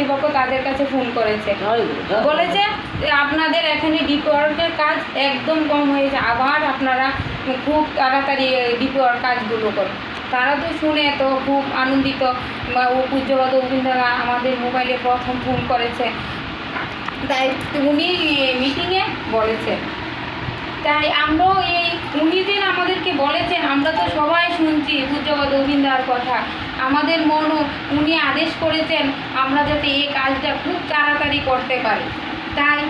কর্তৃপক্ষ তাদের কাছে ফোন করেছে। বলেছে যে। আপনাদের এখানে ডিপিওয়ার্কের কাজ একদম কম হয়েছে। আবার আপনারা খুব তাড়াতাড়ি ডিপিওয়ার কাজগুলো করুন। তারা তো শুনে তো খুব আনন্দিত। বা ও পূজ্যবাদ অভিনেতা আমাদের মোবাইলে প্রথম ফোন করেছে। তাই উনি মিটিংয়ে বলেছে। তাই আমরাও এই উনি যেন আমাদেরকে বলেছেন আমরা তো সবাই শুনছি পূজ্যবাদ অভিন্দার কথা। আমাদের মনও উনি আদেশ করেছেন আমরা যাতে এই কাজটা খুব তাড়াতাড়ি করতে পারি। তাই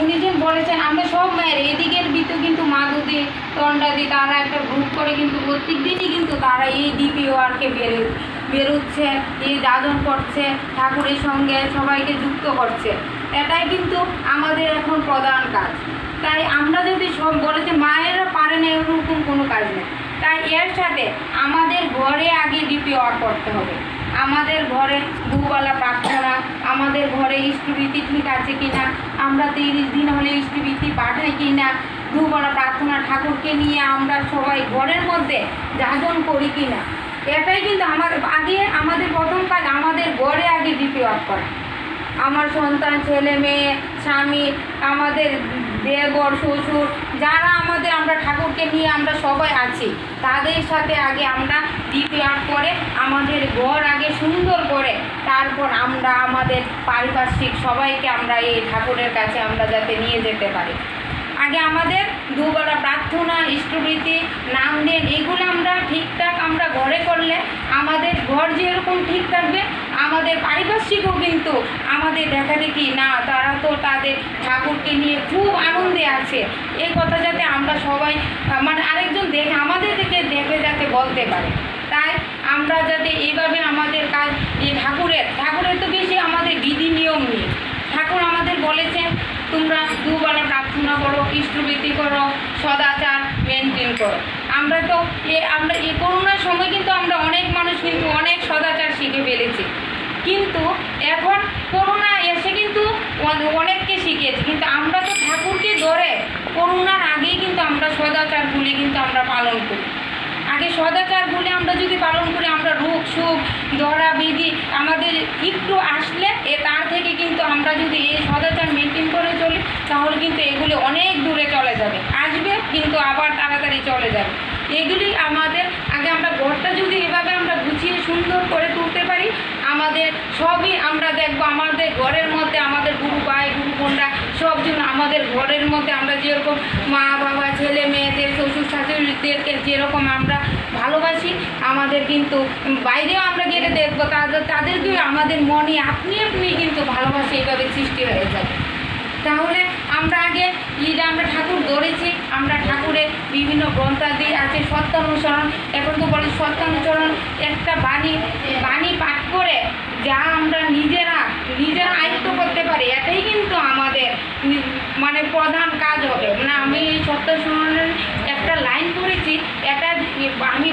উনি যে বলেছেন, আমরা সব মায়ের, এদিকের ভিতরে কিন্তু মাদুদি তন্ডাদি, তারা একটা গ্রুপ করে কিন্তু প্রত্যেক দিনই কিন্তু তারা এই ডিপিওয়ারকে বেরো, বেরোচ্ছে, এই দাদন করছে ঠাকুরের সঙ্গে সবাইকে যুক্ত করছে। এটাই কিন্তু আমাদের এখন প্রধান কাজ। তাই আমরা যদি সব বলেছে মায়েরা পারে না এরকম কোনো কাজ নেই সাথে আমাদের ঘরে আগে ডিপিওয়ার করতে হবে। আমাদের ঘরে দুবেলা প্রার্থনা, আমাদের ঘরে ইষ্টভীতি ঠিক আছে কি না আমরা তিরিশ দিন হলে ইষ্টভীতি পাঠাই কি না দুবেলা প্রার্থনা ঠাকুরকে নিয়ে আমরা সবাই ঘরের মধ্যে যাজন করি কি না এটাই কিন্তু আমার আগে, আমাদের প্রথম কাজ, আমাদের ঘরে আগে ডিপিওয়ার করা। আমার সন্তান, ছেলে, মেয়ে, স্বামী, আমাদের দেবর শ্বশুর, যারা আমাদের, আমরা ঠাকুরকে নিয়ে আমরা সবাই আছি, তাদের সাথে আগে আমরা ডিপিআর করে আমাদের ঘর আগে সুন্দর করে তারপর আমরা আমাদের পারিপার্শ্বিক সবাইকে আমরা এই ঠাকুরের কাছে আমরা যাতে নিয়ে যেতে পারি। আগে আমাদের দুবেলা প্রার্থনা ইষ্টবৃত্তি নাম দেন এগুলো আমরা ঠিকঠাক আমরা ঘরে করলে আমাদের ঘর যেরকম ঠিক থাকবে আমাদের পারিপার্শ্বিকও কিন্তু আমাদের দেখা দেখি না, তারা তো তাদের ঠাকুরকে নিয়ে খুব আনন্দে আছে। এই কথা যাতে আমরা সবাই মানে আরেকজন দেখে আমাদের থেকে দেখে যাতে বলতে পারে। তাই আমরা যাতে এইভাবে আমাদের কাজ, এই ঠাকুরের ঠাকুরের তো বেশি আমাদের বিধি নিয়ম নেই। ঠাকুর আমাদের বলেছেন, তোমরা দুবেলা প্রার্থনা করো, ইষ্টবৃত্তি করো, সদাচার মেনটেন করো। আমরা তো এ, আমরা এই করোনার সময় কিন্তু আমরা অনেক মানুষ কিন্তু অনেক সদাচার শিখে ফেলেছি। কিন্তু এখন করোনা এসে কিন্তু অনেককে শিখিয়েছে। কিন্তু আমরা তো ঠাকুরকে ধরে করোনার আগেই কিন্তু আমরা সদাচার সদাচারগুলি কিন্তু আমরা পালন করি। আগে সদাচার সদাচারগুলি আমরা যদি পালন করি, আমরা রোগ, সুখ, ধরা, বিধি আমাদের একটু আসলে এ তার থেকে কিন্তু আমরা যদি এই সদাচার মেনটেন করে চলি, তাহলে কিন্তু এগুলি অনেক দূরে চলে যাবে। আসবে, কিন্তু আবার তাড়াতাড়ি চলে যাবে। এগুলি আমাদের, আগে আমরা ঘরটা যদি এভাবে আমরা গুছিয়ে সুন্দর করে তুলতে পারি আমাদের সবই আমরা দেখব। আমাদের ঘরের মধ্যে আমাদের গুরু ভাই, গুরু বোনরা সব জন্য আমাদের ঘরের মধ্যে আমরা যেরকম মা বাবা, ছেলে মেয়েদের, শ্বশুর শাশুড়িদেরকে যেরকম আমরা ভালোবাসি, আমাদের কিন্তু বাইরেও আমরা গেলে দেখব তাদের তাদেরকেও আমাদের মনে আপনি আপনি কিন্তু ভালোবাসা এইভাবে সৃষ্টি হয়ে যাবে তাহলে আমরা আগে ঈদ আমরা ঠাকুর ধরেছি, আমরা ঠাকুরের বিভিন্ন গ্রন্থাদি আছে, সত্যানুসরণ। এখন তো বলে সত্যানুসরণ একটা বাণী বাণী পাঠ করে যা আমরা নিজেরা নিজেরা আয়ত্ত করতে পারি এটাই কিন্তু আমাদের নি- প্রধান কাজ হবে। মানে আমি সত্য সমাধান একটা লাইন করেছি এটা আমি